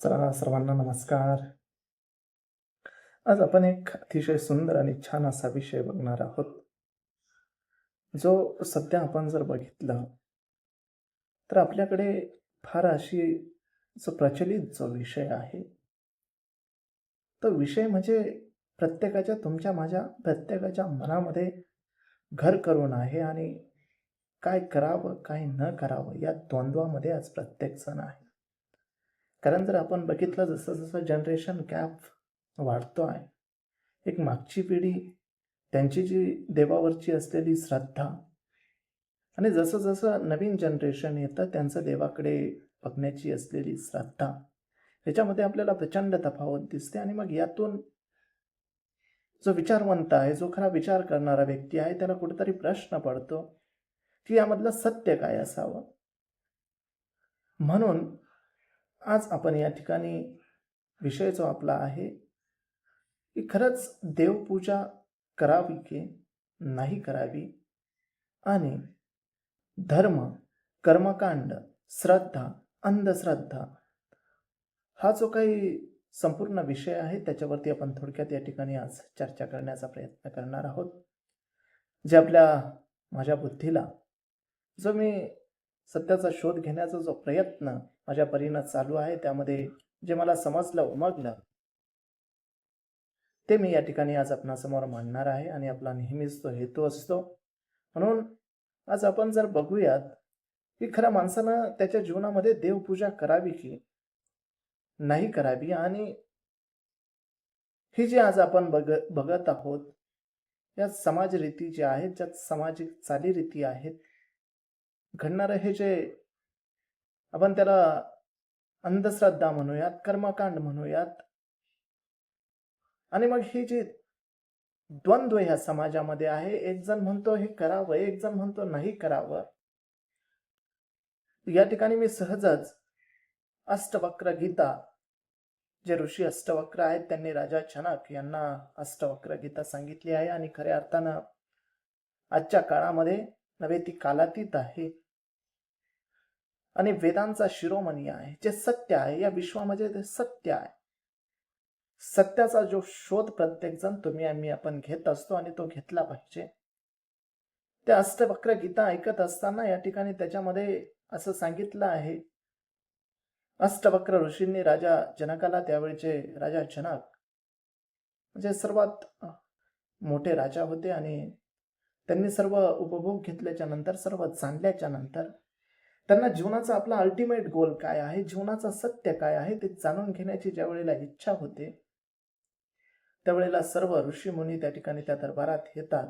चला सर्वांना नमस्कार. आज आपण एक अतिशय सुंदर आणि छान असा विषय बघणार आहोत. जो सध्या आपण जर बघितलं तर आपल्याकडे फार अशी जो प्रचलित जो विषय आहे तो विषय म्हणजे प्रत्येकाच्या तुमच्या माझ्या प्रत्येकाच्या मनामध्ये घर करून आहे आणि काय करावं काय न करावं या द्वंद्वामध्ये आज प्रत्येक जण आहे. कारण जर आपण बघितलं जसं जसं जनरेशन गॅप वाढतो आहे एक मागची पिढी त्यांची जी देवावरची असलेली श्रद्धा आणि जसं जसं नवीन जनरेशन येतं त्यांचं देवाकडे बघण्याची असलेली श्रद्धा ह्याच्यामध्ये आपल्याला प्रचंड तफावत दिसते आणि मग यातून जो विचारवंत आहे जो खरा विचार करणारा व्यक्ती आहे त्याला कुठेतरी प्रश्न पडतो की यामधलं सत्य काय असावं? म्हणून आज आपण या ठिकाणी विषय जो आपला आहे की खरंच देवपूजा करावी की नाही करावी? आणि धर्म कर्मकांड श्रद्धा अंधश्रद्धा हा जो काही संपूर्ण विषय आहे त्याच्यावरती आपण थोडक्यात या ठिकाणी आज चर्चा करण्याचा प्रयत्न करणार आहोत. जे आपल्या माझ्या बुद्धीला जो मी सत्याचा शोध घेण्याचा जो प्रयत्न माझ्या परीनं चालू आहे. त्यामध्ये जे मला समजलं उमगलं ते मी या ठिकाणी आज आपणासमोर मांडणार आहे आणि आपला नेहमीच तो हेतू असतो. म्हणून आज आपण जर बघूयात की खऱ्या माणसानं त्याच्या जीवनामध्ये देवपूजा करावी की नाही करावी आणि ही जी आज आपण बघ बघत आहोत या समाजरीती ज्या आहेत ज्या सामाजिक चालीरीती आहेत घडणारं हे जे आपण त्याला अंधश्रद्धा म्हणूयात कर्मकांड म्हणूयात. आणि मग ही जी द्वंद्व ह्या समाजामध्ये आहे एक जण म्हणतो हे करावं एक जण म्हणतो नाही करावं. या ठिकाणी मी सहजच अष्टवक्र गीता जे ऋषी अष्टवक्र आहेत त्यांनी राजा छनक यांना अष्टवक्र गीता सांगितली आहे. आणि खऱ्या अर्थानं आजच्या काळामध्ये नव्हे ती कालातीत आहे. आणि वेदांचा शिरोमणी आहे जे सत्य आहे या विश्वामध्ये ते सत्य आहे. सत्याचा जो शोध प्रत्येकजण तुम्ही आम्ही आपण घेत असतो आणि तो घेतला पाहिजे. त्या अष्टवक्र गीता ऐकत असताना या ठिकाणी त्याच्यामध्ये असं सांगितलं आहे. अष्टवक्र ऋषींनी राजा जनकाला त्यावेळचे राजा जनक म्हणजे सर्वात मोठे राजा होते आणि त्यांनी सर्व उपभोग घेतल्याच्या नंतर सर्व जाणल्याच्या नंतर त्यांना जीवनाचा आपला अल्टिमेट गोल काय आहे? जीवनाचा सत्य काय आहे? ते जाणून घेण्याची ज्या वेळेला इच्छा होते त्यावेळेला सर्व ऋषी मुनी त्या ठिकाणी त्या दरबारात येतात.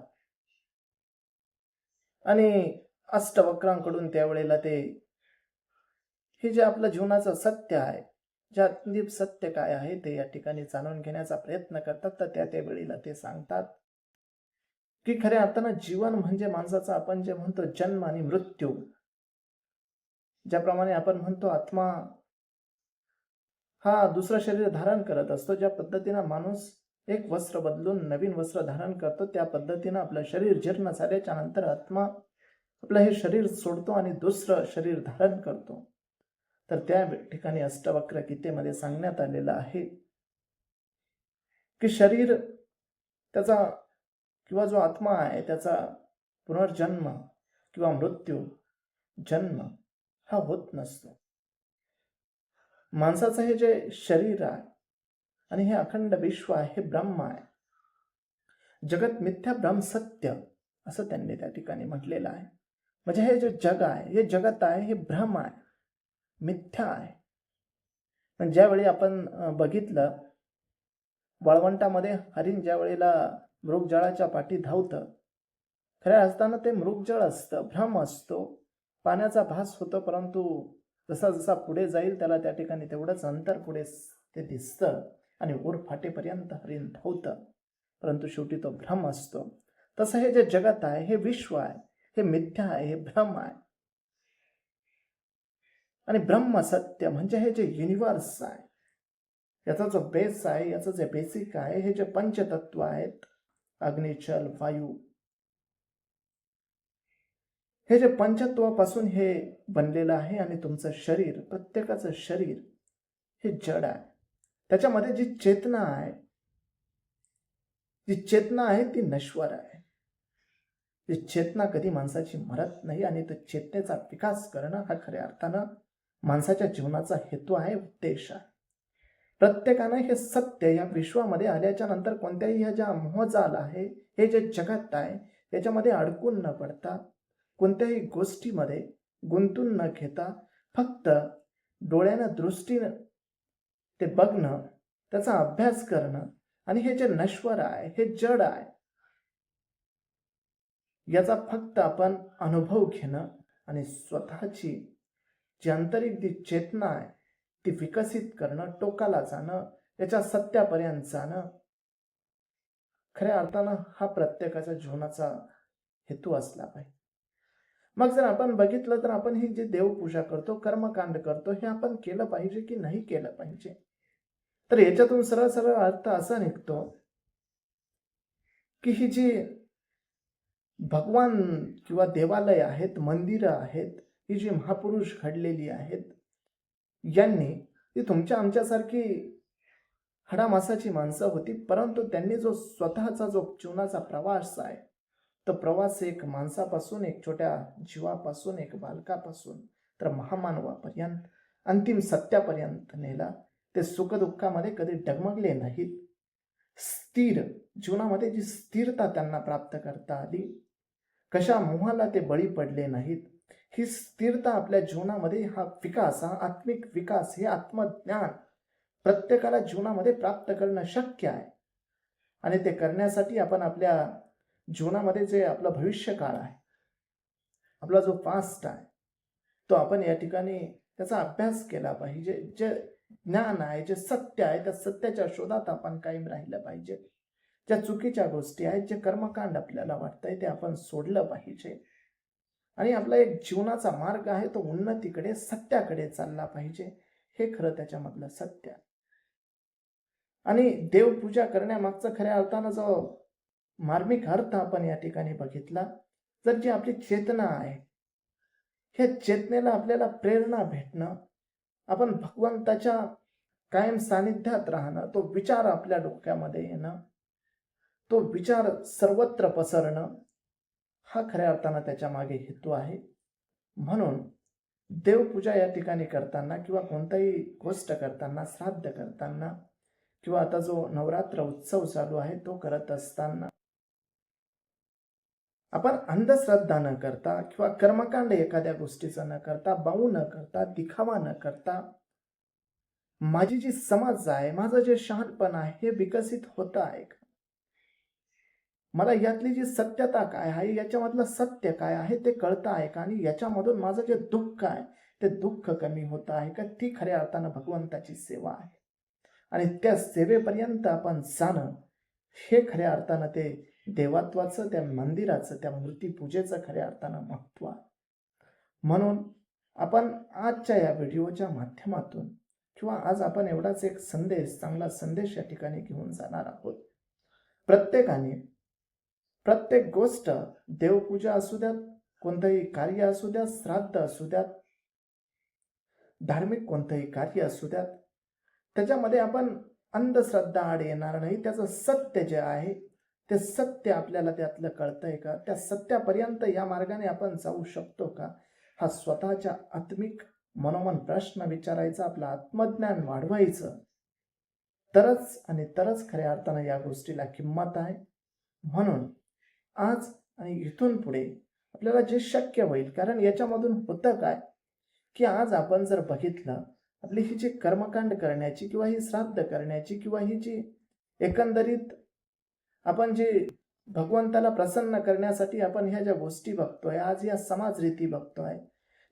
आणि अष्टवक्रांकडून त्यावेळेला ते हे जे आपलं जीवनाचं सत्य आहे ज्या सत्य काय आहे ते या ठिकाणी जाणून घेण्याचा प्रयत्न करतात तर त्या त्या वेळेला ते सांगतात की खऱ्या अर्थानं जीवन म्हणजे माणसाचा आपण जे म्हणतो जन्म आणि मृत्यू. ज्याप्रमाणे आपण म्हणतो आत्मा हा दुसरं शरीर धारण करत असतो ज्या पद्धतीनं माणूस एक वस्त्र बदलून नवीन वस्त्र धारण करतो त्या पद्धतीनं आपलं शरीर जीर्ण झाल्याच्यानंतर आत्मा आपलं हे शरीर सोडतो आणि दुसरं शरीर धारण करतो. तर त्या ठिकाणी अष्टवक्र गीतेमध्ये सांगण्यात आलेलं आहे की शरीर त्याचा किंवा जो आत्मा आहे त्याचा पुनर्जन्म किंवा मृत्यू जन्म हा होत नसतो. माणसाचं हे जे शरीर आहे आणि हे अखंड विश्व आहे हे ब्रह्म आहे. जगत मिथ्या ब्रह्म सत्य असं त्यांनी त्या ठिकाणी म्हटलेलं आहे. म्हणजे हे जे जग आहे हे जगत आहे हे भ्रम आहे. मिथ्या आहे. पण ज्यावेळी आपण बघितलं वाळवंटामध्ये हरिण ज्या वेळेला मृगजळाच्या पाठी धावतं खऱ्या असताना ते मृगजळ असतं भ्रम असतो. पाण्याचा भास होतो परंतु जसा जसा पुढे जाईल त्याला त्या ठिकाणी तेवढंच अंतर पुढे ते दिसतं आणि ओर फाटेपर्यंत हरिण धावतं. परंतु शेवटी तो भ्रम असतो. तसं हे जे जगत आहे हे विश्व आहे हे मिथ्या आहे हे भ्रम आहे. आणि ब्रह्म सत्य म्हणजे हे जे युनिवर्स आहे याचा जो बेस आहे याचं जे बेसिक आहे हे जे पंचतत्व आहेत अग्निचल वायू हे जे पंचत्वापासून हे बनलेलं आहे आणि तुमचं शरीर प्रत्येकाचं शरीर हे जड आहे. त्याच्यामध्ये जी चेतना आहे जी चेतना आहे ती नश्वर आहे. जी चेतना कधी माणसाची मरत नाही आणि तो चेतनेचा विकास करणं हा खऱ्या अर्थानं माणसाच्या जीवनाचा हेतू आहे उद्देश आहे. प्रत्येकानं हे सत्य या विश्वामध्ये आल्याच्यानंतर कोणत्याही ह्या ज्या मोहजाल आहे हे जे जगत आहे त्याच्यामध्ये अडकून न पडता कोणत्याही गोष्टीमध्ये गुंतून न घेता फक्त डोळ्यानं दृष्टीनं ते बघणं त्याचा अभ्यास करणं आणि हे जे नश्वर आहे हे जड आहे याचा फक्त आपण अनुभव घेणं आणि स्वतःची जी आंतरिक जी चेतना आहे ती विकसित करणं टोकाला जाणं त्याच्या सत्यापर्यंत जाणं खऱ्या अर्थानं हा प्रत्येकाच्या जीवनाचा हेतू असला पाहिजे. मग जर आपण बघितलं तर आपण ही जे देवपूजा करतो कर्मकांड करतो हे आपण केलं पाहिजे की नाही केलं पाहिजे? तर याच्यातून सरळ सरळ अर्थ असा निघतो की ही जी भगवान किंवा देवालय आहेत मंदिरं आहेत ही जी महापुरुष घडलेली आहेत यांनी ती तुमच्या आमच्यासारखी हडामासाची माणसं होती परंतु त्यांनी जो स्वतःचा जो जीवनाचा प्रवास आहे तर प्रवास एक माणसापासून एक छोट्या जीवापासून एक बालकापासून तर महामानवापर्यंत अंतिम सत्यापर्यंत नेला. ते सुखदुःखामध्ये कधी डगमगले नाहीत. स्थिर जीवनामध्ये जी स्थिरता त्यांना प्राप्त करता आली कशा मोहाला ते बळी पडले नाहीत. ही स्थिरता आपल्या जीवनामध्ये हा विकास हा आत्मिक विकास हे आत्मज्ञान प्रत्येकाला जीवनामध्ये प्राप्त करणं शक्य आहे. आणि ते करण्यासाठी आपण आपल्या जीवनामध्ये जे आपलं भविष्य काळ आहे आपला जो पास्ट आहे तो आपण या ठिकाणी त्याचा अभ्यास केला पाहिजे. जे ज्ञान आहे जे सत्य आहे त्या सत्याच्या शोधात आपण कायम राहिलं पाहिजे. ज्या चुकीच्या गोष्टी आहेत जे कर्मकांड आपल्याला वाटतंय ते आपण सोडलं पाहिजे. आणि आपला एक जीवनाचा मार्ग आहे तो उन्नतीकडे सत्याकडे चालला पाहिजे. हे खरं त्याच्यामधलं सत्य आहे. आणि देवपूजा करण्यामागचा खऱ्या अर्थानं जो मार्मिक अर्थ आपण या ठिकाणी बघितला. तर जी आपली चेतना आहे ह्या चेतनेला आपल्याला प्रेरणा भेटणं आपण भगवंताच्या कायम सानिध्यात राहणं तो विचार आपल्या डोक्यामध्ये येणं तो विचार सर्वत्र पसरणं हा खऱ्या अर्थानं त्याच्यामागे हेतू आहे. म्हणून देवपूजा या ठिकाणी करताना किंवा कोणताही गोष्ट करताना श्राद्ध करताना किंवा आता जो नवरात्र उत्सव चालू आहे तो करत असताना आपण अंधश्रद्धा न करता किंवा कर्मकांड एखाद्या गोष्टीचा न करता बाऊ न करता दिखावा न करता माझी जी समज आहे माझं जे शहाणपण आहे हे विकसित होत आहे का? मला यातली जी सत्यता काय आहे याच्यामधलं सत्य काय आहे ते कळतं आहे का? आणि याच्यामधून माझं जे दुःख आहे ते दुःख कमी होत आहे का? ती खऱ्या अर्थानं भगवंताची सेवा आहे. आणि त्या सेवेपर्यंत आपण जाणं हे खऱ्या अर्थानं ते देवात्वाचं त्या मंदिराचं त्या मूर्तीपूजेचं खऱ्या अर्थानं महत्त्व आहे. म्हणून आपण आजच्या या व्हिडिओच्या माध्यमातून किंवा आज आपण एवढाच एक संदेश चांगला संदेश या ठिकाणी घेऊन जाणार आहोत. प्रत्येकाने प्रत्येक गोष्ट देवपूजा असू द्यात कोणतंही कार्य असू द्यात श्राद्ध असू द्यात धार्मिक कोणतंही कार्य असू द्यात त्याच्यामध्ये आपण अंधश्रद्धा आड येणार नाही त्याचं सत्य जे आहे ते सत्य आपल्याला त्यातलं कळतंय का? त्या सत्यापर्यंत या मार्गाने आपण जाऊ शकतो का? हा स्वतःच्या आत्मिक मनोमन प्रश्न विचारायचा आपलं आत्मज्ञान वाढवायचं. तरच आणि तरच खऱ्या अर्थानं या गोष्टीला किंमत आहे. म्हणून आज आणि इथून पुढे आपल्याला जे शक्य होईल कारण याच्यामधून होतं काय? की आज आपण जर बघितलं आपली ही जी कर्मकांड करण्याची किंवा ही श्राद्ध करण्याची किंवा ही जी एकंदरीत आपण जे भगवंताला प्रसन्न करण्यासाठी आपण ह्या ज्या गोष्टी बघतोय आज या समाज रीती बघतोय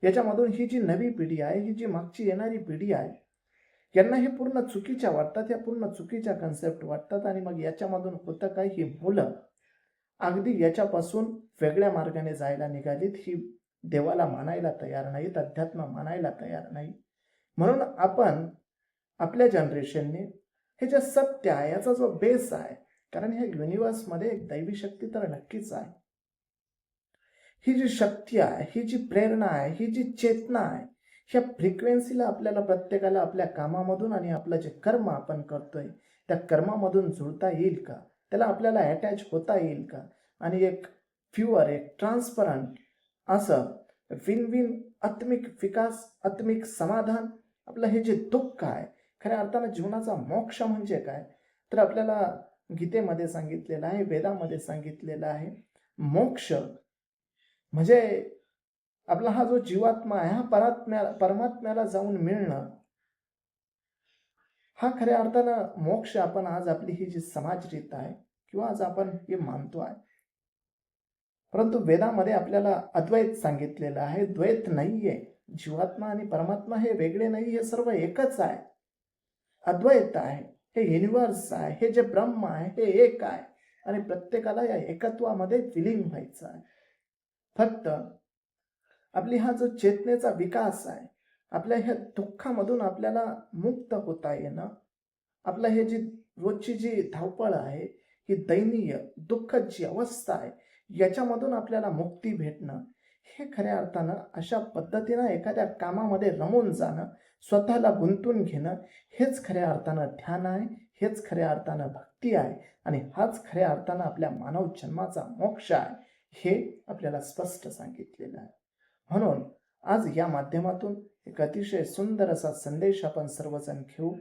याच्यामधून ही जी नवी पिढी आहे ही जी मागची येणारी पिढी आहे यांना हे पूर्ण चुकीच्या वाटतात या पूर्ण चुकीच्या कन्सेप्ट वाटतात आणि मग याच्यामधून होतं काय? ही मुलं अगदी याच्यापासून वेगळ्या मार्गाने जायला निघालीत ही देवाला मानायला तयार नाहीत अध्यात्म मानायला तयार नाही म्हणून आपण आपल्या जनरेशनने हे जे सत्य आहे याचा जो बेस आहे कारण ह्या युनिवर्समध्ये एक दैवी शक्ती तर नक्कीच आहे. ही जी शक्ती आहे ही जी प्रेरणा आहे ही जी चेतना आहे ह्या फ्रिक्वेन्सीला आपल्याला प्रत्येकाला आपल्या कामामधून आणि आपलं जे कर्म आपण करतोय त्या कर्मामधून जुळता येईल का? त्याला आपल्याला अटॅच होता येईल का? आणि एक प्युअर एक ट्रान्सपरंट असं विन विन आत्मिक विकास आत्मिक समाधान आपलं हे जे दुःख आहे खऱ्या अर्थानं जीवनाचा मोक्ष म्हणजे काय? तर आपल्याला गीतेमध्ये सांगितलेलं आहे वेदामध्ये सांगितलेलं आहे मोक्ष. म्हणजे आपला हा जो जीवात्मा आहे हा परात्म्या परमात्म्याला जाऊन मिळणं हा खऱ्या अर्थानं मोक्ष आपण आज आपली ही जी समाजरीत आहे किंवा आज आपण हे मानतो आहे. परंतु वेदामध्ये आपल्याला अद्वैत सांगितलेलं आहे द्वैत नाहीये. जीवात्मा आणि परमात्मा हे वेगळे नाही हे सर्व एकच आहे. अद्वैत आहे. हे युनिवर्स आहे हे जे ब्रह्म आहे हे एक आहे. आणि प्रत्येकाला या एकत्वामध्ये विलीन व्हायचं आहे. फक्त आपली हा जो चेतनेचा विकास आहे आपल्या ह्या दुःखामधून आपल्याला मुक्त होता येणं आपलं हे जी रोजची जी धावपळ आहे ही दैनीय दुःख जी अवस्था आहे याच्यामधून आपल्याला मुक्ती भेटणं हे खऱ्या अर्थानं अशा पद्धतीनं एखाद्या कामामध्ये रमून जाणं स्वतःला गुंतून घेणं हेच खऱ्या अर्थानं ध्यान आहे हेच खऱ्या अर्थानं भक्ती आहे आणि हाच खऱ्या अर्थानं आपल्या मानव जन्माचा मोक्ष आहे हे आपल्याला स्पष्ट सांगितलेलं आहे. म्हणून आज या माध्यमातून एक अतिशय सुंदर असा संदेश आपण सर्वजण घेऊ.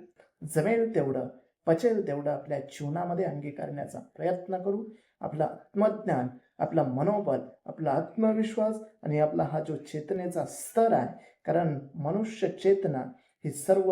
जमेल तेवढं पचेल तेवढं आपल्या जीवनामध्ये अंगीकारण्याचा प्रयत्न करू. आपलं आत्मज्ञान आपला मनोबल आपला आत्मविश्वास आणि आपला हा जो चेतनेचा स्तर आहे. कारण मनुष्य चेतना ही सर्व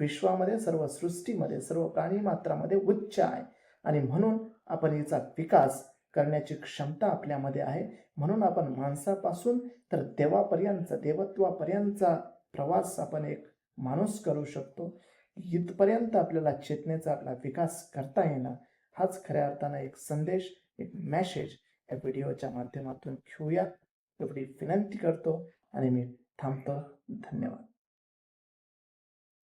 विश्वामध्ये सर्व सृष्टीमध्ये सर्व प्राणीमात्रामध्ये उच्च आहे. आणि म्हणून आपण हिचा विकास करण्याची क्षमता आपल्यामध्ये आहे. म्हणून आपण माणसापासून तर देवापर्यंत देवत्वापर्यंतचा प्रवास आपण एक माणूस करू शकतो. इथपर्यंत आपल्याला चेतनेचा आपला विकास करता येणं हाच खऱ्या अर्थानं एक संदेश एक मॅसेज या व्हिडिओच्या माध्यमातून घेऊया एवढी विनंती करतो आणि मी थांबतो. धन्यवाद.